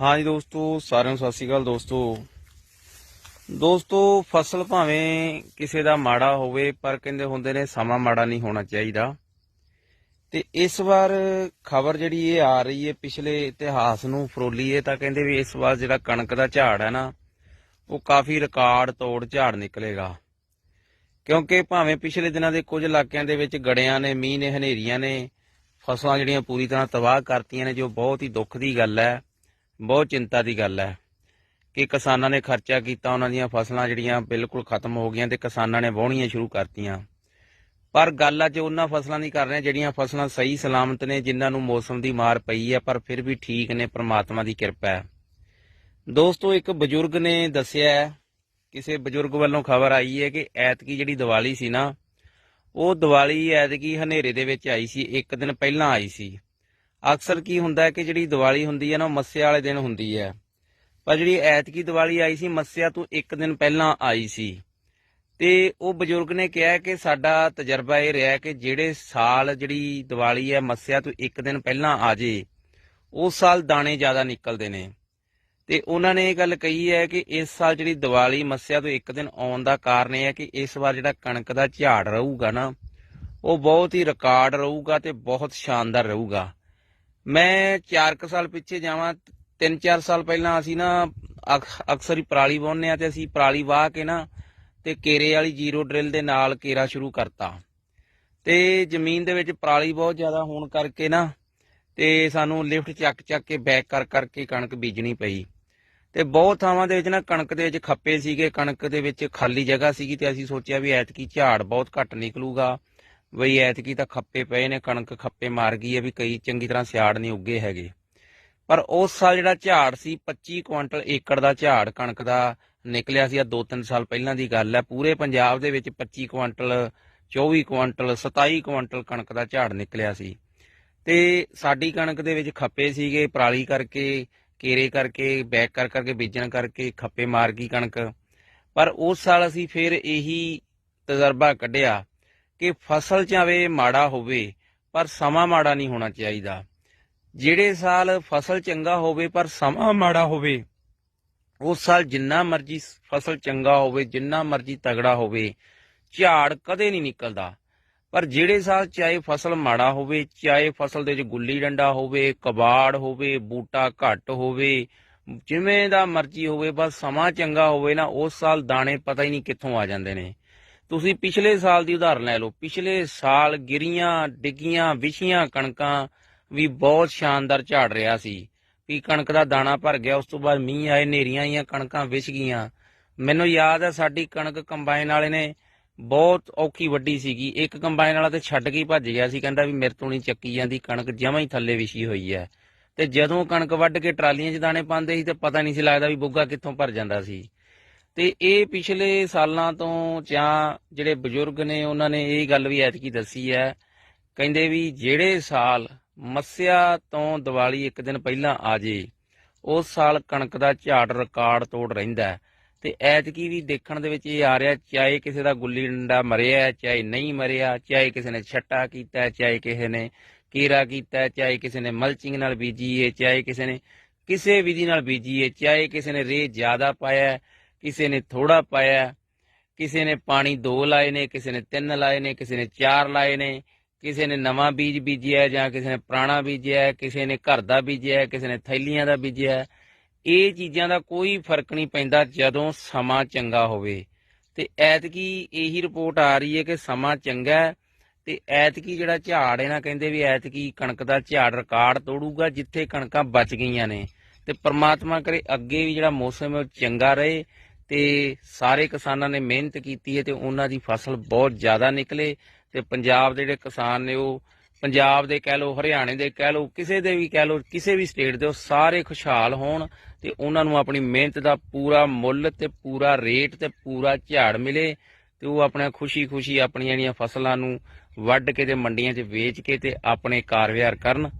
ਹਾਂਜੀ ਦੋਸਤੋ, ਸਾਰਿਆਂ ਨੂੰ ਸਤਿ ਸ਼੍ਰੀ ਅਕਾਲ ਦੋਸਤੋ। ਦੋਸਤੋ, ਫਸਲ ਭਾਵੇਂ ਕਿਸੇ ਦਾ ਮਾੜਾ ਹੋਵੇ, ਪਰ ਕਹਿੰਦੇ ਹੁੰਦੇ ਨੇ ਸਮਾਂ ਮਾੜਾ ਨਹੀਂ ਹੋਣਾ ਚਾਹੀਦਾ। ਤੇ ਇਸ ਵਾਰ ਖਬਰ ਜਿਹੜੀ ਇਹ ਆ ਰਹੀ ਹੈ, ਪਿਛਲੇ ਇਤਿਹਾਸ ਨੂੰ ਫਰੋਲੀਏ, ਤਾਂ ਕਹਿੰਦੇ ਵੀ ਇਸ ਵਾਰ ਜਿਹੜਾ ਕਣਕ ਦਾ ਝਾੜ ਹੈ ਨਾ, ਉਹ ਕਾਫੀ ਰਿਕਾਰਡ ਤੋੜ ਝਾੜ ਨਿਕਲੇਗਾ। ਕਿਉਂਕਿ ਭਾਵੇਂ ਪਿਛਲੇ ਦਿਨਾਂ ਦੇ ਕੁਝ ਇਲਾਕਿਆਂ ਦੇ ਵਿੱਚ ਗੜਿਆਂ ਨੇ, ਮੀਂਹ ਨੇ, ਹਨੇਰੀਆਂ ਨੇ, ਫਸਲਾਂ ਜਿਹੜੀਆਂ ਪੂਰੀ ਤਰ੍ਹਾਂ ਤਬਾਹ ਕਰਤੀਆਂ ਨੇ, ਜੋ ਬਹੁਤ ਹੀ ਦੁੱਖ ਦੀ ਗੱਲ ਹੈ। ਬਹੁਤ ਚਿੰਤਾ ਦੀ ਗੱਲ ਹੈ ਕਿ ਕਿਸਾਨਾਂ ਨੇ ਖਰਚਾ ਕੀਤਾ, ਉਹਨਾਂ ਦੀਆਂ ਫਸਲਾਂ ਜਿਹੜੀਆਂ ਬਿਲਕੁਲ ਖਤਮ ਹੋ ਗਈਆਂ ਤੇ ਕਿਸਾਨਾਂ ਨੇ ਵਾਹੁਣੀਆਂ ਸ਼ੁਰੂ ਕਰਤੀਆਂ। ਪਰ ਗੱਲ ਅੱਜ ਉਹਨਾਂ ਫਸਲਾਂ ਦੀ ਕਰ ਰਹੇ ਜਿਹੜੀਆਂ ਫਸਲਾਂ ਸਹੀ ਸਲਾਮਤ ਨੇ, ਜਿਨ੍ਹਾਂ ਨੂੰ ਮੌਸਮ ਦੀ ਮਾਰ ਪਈ ਹੈ, ਪਰ ਫਿਰ ਵੀ ਠੀਕ ਨੇ, ਪ੍ਰਮਾਤਮਾ ਦੀ ਕਿਰਪਾ ਹੈ। ਦੋਸਤੋ, ਇੱਕ ਬਜ਼ੁਰਗ ਨੇ ਦੱਸਿਆ ਕਿਸੇ ਬਜ਼ੁਰਗ ਵੱਲੋਂ ਖਬਰ ਆਈ ਹੈ ਕਿ ਐਤਕੀ ਜਿਹੜੀ ਦੀਵਾਲੀ ਸੀ ਨਾ, ਉਹ ਦੀਵਾਲੀ ਐਤਕੀ ਹਨੇਰੇ ਦੇ ਵਿੱਚ ਆਈ ਸੀ, ਇੱਕ ਦਿਨ ਪਹਿਲਾਂ ਆਈ ਸੀ। ਅਕਸਰ ਕੀ ਹੁੰਦਾ ਹੈ ਕਿ ਜਿਹੜੀ ਦੀਵਾਲੀ ਹੁੰਦੀ ਹੈ ਨਾ, ਉਹ ਮੱਸਿਆ ਵਾਲੇ ਦਿਨ ਹੁੰਦੀ ਹੈ। ਪਰ ਜਿਹੜੀ ਐਤਕੀ ਦੀਵਾਲੀ ਆਈ ਸੀ, ਮੱਸਿਆ ਤੋਂ ਇੱਕ ਦਿਨ ਪਹਿਲਾਂ ਆਈ ਸੀ। ਤੇ ਉਹ ਬਜ਼ੁਰਗ ਨੇ ਕਿਹਾ ਕਿ ਸਾਡਾ ਤਜਰਬਾ ਇਹ ਰਿਹਾ ਕਿ ਜਿਹੜੇ ਸਾਲ ਜਿਹੜੀ ਦੀਵਾਲੀ ਹੈ, ਮੱਸਿਆ ਤੋਂ ਇੱਕ ਦਿਨ ਪਹਿਲਾਂ ਆ ਜੇ ਉਸ ਸਾਲ ਦਾਣੇ ਜ਼ਿਆਦਾ ਨਿਕਲਦੇ ਨੇ। ਤੇ ਉਹਨਾਂ ਨੇ ਇਹ ਗੱਲ ਕਹੀ ਹੈ ਕਿ ਇਸ ਸਾਲ ਜਿਹੜੀ ਦੀਵਾਲੀ, ਮੱਸਿਆ ਤੋਂ ਇੱਕ ਦਿਨ ਆਉਣ ਦਾ ਕਾਰਨ ਇਹ ਹੈ ਕਿ ਇਸ ਵਾਰ ਜਿਹੜਾ ਕਣਕ ਦਾ ਝਾੜ ਰਹੂਗਾ ਨਾ, ਉਹ ਬਹੁਤ ਹੀ ਰਿਕਾਰਡ ਰਹੂਗਾ ਤੇ ਬਹੁਤ ਸ਼ਾਨਦਾਰ ਰਹੂਗਾ। ਮੈਂ 4 ਸਾਲ ਪਿੱਛੇ ਜਾਵਾਂ 3-4 ਸਾਲ ਪਹਿਲਾਂ ਅਸੀਂ ਨਾ ਅਕ- ਅਕਸਰ ਹੀ ਪਰਾਲੀ ਵਾਹੁੰਦੇ ਆ ਤੇ ਅਸੀਂ ਪਰਾਲੀ ਵਾਹ ਕੇ ਨਾ ਤੇ ਕੇਰੇ ਵਾਲੀ ਜ਼ੀਰੋ ਡਰਿਲ ਦੇ ਨਾਲ ਕੇਰਾ ਸ਼ੁਰੂ ਕਰਤਾ। ਤੇ ਜ਼ਮੀਨ ਦੇ ਵਿੱਚ ਪਰਾਲੀ ਬਹੁਤ ਜ਼ਿਆਦਾ ਹੋਣ ਕਰਕੇ ਨਾ ਤੇ ਸਾਨੂੰ ਲਿਫਟ ਚੱਕ ਚੱਕ ਕੇ ਬੈਕ ਕਰ ਕਰਕੇ ਕਣਕ ਬੀਜਣੀ ਪਈ। ਤੇ ਬਹੁਤ ਥਾਵਾਂ ਦੇ ਵਿੱਚ ਨਾ ਕਣਕ ਦੇ ਵਿੱਚ ਖੱਪੇ ਸੀਗੇ, ਕਣਕ ਦੇ ਵਿੱਚ ਖਾਲੀ ਜਗ੍ਹਾ ਸੀਗੀ ਤੇ ਅਸੀਂ ਸੋਚਿਆ ਵੀ ਐਤਕੀ ਝਾੜ ਬਹੁਤ ਘੱਟ ਨਿਕਲੂਗਾ। ਬਈ ਐਤਕੀ ਤਾਂ ਖੱਪੇ ਪਏ ਨੇ, ਕਣਕ ਖੱਪੇ ਮਾਰ ਗਈ ਹੈ ਵੀ ਕਈ ਚੰਗੀ ਤਰ੍ਹਾਂ ਸਿਆੜ ਨਹੀਂ ਉੱਗੇ ਹੈਗੇ। ਪਰ ਉਸ ਸਾਲ ਜਿਹੜਾ ਝਾੜ ਸੀ 25 ਕੁਇੰਟਲ ਏਕੜ ਦਾ ਝਾੜ ਕਣਕ ਦਾ ਨਿਕਲਿਆ ਸੀ ਆ 2-3 ਸਾਲ ਪਹਿਲਾਂ ਦੀ ਗੱਲ ਹੈ। ਪੂਰੇ ਪੰਜਾਬ ਦੇ ਵਿੱਚ 25 ਕੁਇੰਟਲ 24 ਕੁਇੰਟਲ 27 ਕੁਇੰਟਲ ਕਣਕ ਦਾ ਝਾੜ ਨਿਕਲਿਆ ਸੀ। ਤੇ ਸਾਡੀ ਕਣਕ ਦੇ ਵਿੱਚ ਖੱਪੇ ਸੀਗੇ, ਪਰਾਲੀ ਕਰਕੇ, ਕੇਰੇ ਕਰਕੇ, ਬੈਕ ਕਰ ਕਰਕੇ, ਬੀਜਣ ਕਰਕੇ ਖੱਪੇ ਮਾਰ ਗਈ ਕਣਕ। ਪਰ ਉਸ ਸਾਲ ਅਸੀਂ ਫਿਰ ਇਹੀ ਤਜਰਬਾ ਕੱਢਿਆ ਕਿ ਫਸਲ ਚਾਵੇ ਮਾੜਾ ਹੋਵੇ, ਪਰ ਸਮਾਂ ਮਾੜਾ ਨਹੀਂ ਹੋਣਾ ਚਾਹੀਦਾ। ਜਿਹੜੇ ਸਾਲ ਫਸਲ ਚੰਗਾ ਹੋਵੇ, ਪਰ ਸਮਾਂ ਮਾੜਾ ਹੋਵੇ ਉਸ ਸਾਲ ਜਿੰਨਾ ਮਰਜ਼ੀ ਫਸਲ ਚੰਗਾ ਹੋਵੇ, ਜਿੰਨਾ ਮਰਜ਼ੀ ਤਗੜਾ ਹੋਵੇ, ਝਾੜ ਕਦੇ ਨਹੀਂ ਨਿਕਲਦਾ। ਪਰ ਜਿਹੜੇ ਸਾਲ ਚਾਹੇ ਫਸਲ ਮਾੜਾ ਹੋਵੇ, ਚਾਹੇ ਫਸਲ ਦੇ ਵਿੱਚ ਗੁੱਲੀ ਡੰਡਾ ਹੋਵੇ, ਕਬਾੜ ਹੋਵੇ, ਬੂਟਾ ਘੱਟ ਹੋਵੇ, ਜਿਵੇਂ ਦਾ ਮਰਜ਼ੀ ਹੋਵੇ, ਬਸ ਸਮਾਂ ਚੰਗਾ ਹੋਵੇ ਨਾ, ਉਸ ਸਾਲ ਦਾਣੇ ਪਤਾ ਹੀ ਨਹੀਂ ਕਿੱਥੋਂ ਆ ਜਾਂਦੇ ਨੇ। ਤੁਸੀਂ ਪਿਛਲੇ ਸਾਲ ਦੀ ਉਦਾਹਰਨ ਲੈ ਲਓ। ਪਿਛਲੇ ਸਾਲ ਗਿਰੀਆਂ, ਡਿੱਗੀਆਂ, ਵਿਛੀਆਂ ਕਣਕਾਂ ਵੀ ਬਹੁਤ ਸ਼ਾਨਦਾਰ ਝਾੜ ਰਿਹਾ ਸੀ। ਵੀ ਕਣਕ ਦਾ ਦਾਣਾ ਭਰ ਗਿਆ, ਉਸ ਤੋਂ ਬਾਅਦ ਮੀਂਹ ਆਏ ਨੇਰੀਆਂ ਆਈਆਂ, ਕਣਕਾਂ ਵਿਛ ਗਈਆਂ। ਮੈਨੂੰ ਯਾਦ ਹੈ ਸਾਡੀ ਕਣਕ ਕੰਬਾਈਨ ਵਾਲੇ ਨੇ ਬਹੁਤ ਔਖੀ ਵੱਡੀ ਸੀਗੀ। ਇੱਕ ਕੰਬਾਈਨ ਵਾਲਾ ਤੇ ਛੱਡ ਕੇ ਭੱਜ ਗਿਆ ਸੀ, ਕਹਿੰਦਾ ਵੀ ਮੇਰੇ ਤੋਂ ਨਹੀਂ ਚੱਕੀ ਜਾਂਦੀ ਕਣਕ, ਜਮਾਂ ਹੀ ਥੱਲੇ ਵਿਛੀ ਹੋਈ ਹੈ। ਤੇ ਜਦੋਂ ਕਣਕ ਵੱਢ ਕੇ ਟਰਾਲੀਆਂ 'ਚ ਦਾਣੇ ਪਾਉਂਦੇ ਸੀ ਤੇ ਪਤਾ ਨਹੀਂ ਸੀ ਲੱਗਦਾ ਵੀ ਬੁੱਗਾ ਕਿੱਥੋਂ ਭਰ ਜਾਂਦਾ ਸੀ। ਤੇ ਇਹ ਪਿਛਲੇ ਸਾਲਾਂ ਤੋਂ ਜਾਂ ਜਿਹੜੇ ਬਜ਼ੁਰਗ ਨੇ, ਉਹਨਾਂ ਨੇ ਇਹ ਗੱਲ ਵੀ ਐਤਕੀ ਦੱਸੀ ਹੈ। ਕਹਿੰਦੇ ਵੀ ਜਿਹੜੇ ਸਾਲ ਮੱਸਿਆ ਤੋਂ ਦੀਵਾਲੀ ਇੱਕ ਦਿਨ ਪਹਿਲਾਂ ਆ ਜੇ, ਉਸ ਸਾਲ ਕਣਕ ਦਾ ਝਾੜ ਰਿਕਾਰਡ ਤੋੜ ਰਹਿੰਦਾ ਹੈ। ਤੇ ਐਤਕੀ ਵੀ ਦੇਖਣ ਦੇ ਵਿੱਚ ਇਹ ਆ ਰਿਹਾ, ਚਾਹੇ ਕਿਸੇ ਦਾ ਗੁੱਲੀ ਡੰਡਾ ਮਰਿਆ, ਚਾਹੇ ਨਹੀਂ ਮਰਿਆ, ਚਾਹੇ ਕਿਸੇ ਨੇ ਛੱਟਾ ਕੀਤਾ, ਚਾਹੇ ਕਿਸੇ ਨੇ ਕੀਰਾ ਕੀਤਾ, ਚਾਹੇ ਕਿਸੇ ਨੇ ਮਲਚਿੰਗ ਨਾਲ ਬੀਜੀ ਹੈ ਚਾਹੇ ਕਿਸੇ ਨੇ ਕਿਸੇ ਵਿਧੀ ਨਾਲ ਬੀਜੀ ਹੈ ਚਾਹੇ ਕਿਸੇ ਨੇ ਰੇ ਜ਼ਿਆਦਾ ਪਾਇਆ ਕਿਸੇ ਨੇ ਥੋੜਾ ਪਾਇਆ, ਕਿਸੇ ਨੇ ਪਾਣੀ ਦੋ ਲਾਏ ਨੇ, ਕਿਸੇ ਨੇ ਤਿੰਨ ਲਾਏ ਨੇ, ਕਿਸੇ ਨੇ ਚਾਰ ਲਾਏ ਨੇ, ਕਿਸੇ ਨੇ ਨਵਾਂ ਬੀਜ ਬੀਜਿਆ ਜਾਂ ਕਿਸੇ ਨੇ ਪੁਰਾਣਾ ਬੀਜਿਆ, ਕਿਸੇ ਨੇ ਘਰ ਦਾ ਬੀਜਿਆ, ਕਿਸੇ ਨੇ ਥੈਲੀਆਂ ਦਾ ਬੀਜਿਆ, ਇਹ ਚੀਜ਼ਾਂ ਦਾ ਕੋਈ ਫ਼ਰਕ ਨਹੀਂ ਪੈਂਦਾ ਜਦੋਂ ਸਮਾਂ ਚੰਗਾ ਹੋਵੇ। ਤੇ ਐਤਕੀ ਇਹੀ ਰਿਪੋਰਟ ਆ ਰਹੀ ਹੈ ਕਿ ਸਮਾਂ ਚੰਗਾ ਹੈ ਤੇ ਐਤਕੀ ਜਿਹੜਾ ਝਾੜ ਇਹਨਾਂ ਕਹਿੰਦੇ ਵੀ ਐਤਕੀ ਕਣਕ ਦਾ ਝਾੜ ਰਿਕਾਰਡ ਤੋੜੂਗਾ, ਜਿੱਥੇ ਕਣਕਾਂ ਬਚ ਗਈਆਂ ਨੇ। ਤੇ ਪ੍ਰਮਾਤਮਾ ਕਰੇ ਅੱਗੇ ਵੀ ਜਿਹੜਾ ਮੌਸਮ ਹੈ ਉਹ ਚੰਗਾ ਰਹੇ ਤੇ ਸਾਰੇ ਕਿਸਾਨਾਂ ਨੇ ਮਿਹਨਤ ਕੀਤੀ ਹੈ ਤੇ ਉਹਨਾਂ ਦੀ ਫਸਲ ਬਹੁਤ ਜ਼ਿਆਦਾ ਨਿਕਲੇ ਤੇ ਪੰਜਾਬ ਦੇ ਜਿਹੜੇ ਕਿਸਾਨ ਨੇ ਉਹ ਪੰਜਾਬ ਦੇ ਕਹਿ ਲਓ, ਹਰਿਆਣੇ ਦੇ ਕਹਿ ਲਓ, ਕਿਸੇ ਦੇ ਵੀ ਕਹਿ ਲਓ, ਕਿਸੇ ਵੀ ਸਟੇਟ ਦੇ ਉਹ ਸਾਰੇ ਖੁਸ਼ਹਾਲ ਹੋਣ ਤੇ ਉਹਨਾਂ ਨੂੰ ਆਪਣੀ ਮਿਹਨਤ ਦਾ ਪੂਰਾ ਮੁੱਲ ਤੇ ਪੂਰਾ ਰੇਟ ਤੇ ਪੂਰਾ ਝਾੜ ਮਿਲੇ ਤੇ ਉਹ ਆਪਣਾ ਖੁਸ਼ੀ-ਖੁਸ਼ੀ ਆਪਣੀਆਂ ਜਿਹੜੀਆਂ ਫਸਲਾਂ ਨੂੰ ਵੱਢ ਕੇ ਤੇ ਮੰਡੀਆਂ 'ਚ ਵੇਚ ਕੇ ਤੇ ਆਪਣੇ ਕਾਰੋਬਾਰ ਕਰਨ।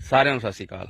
ਸਾਰਿਆਂ ਨੂੰ ਸਤਿ ਸ਼੍ਰੀ ਅਕਾਲ।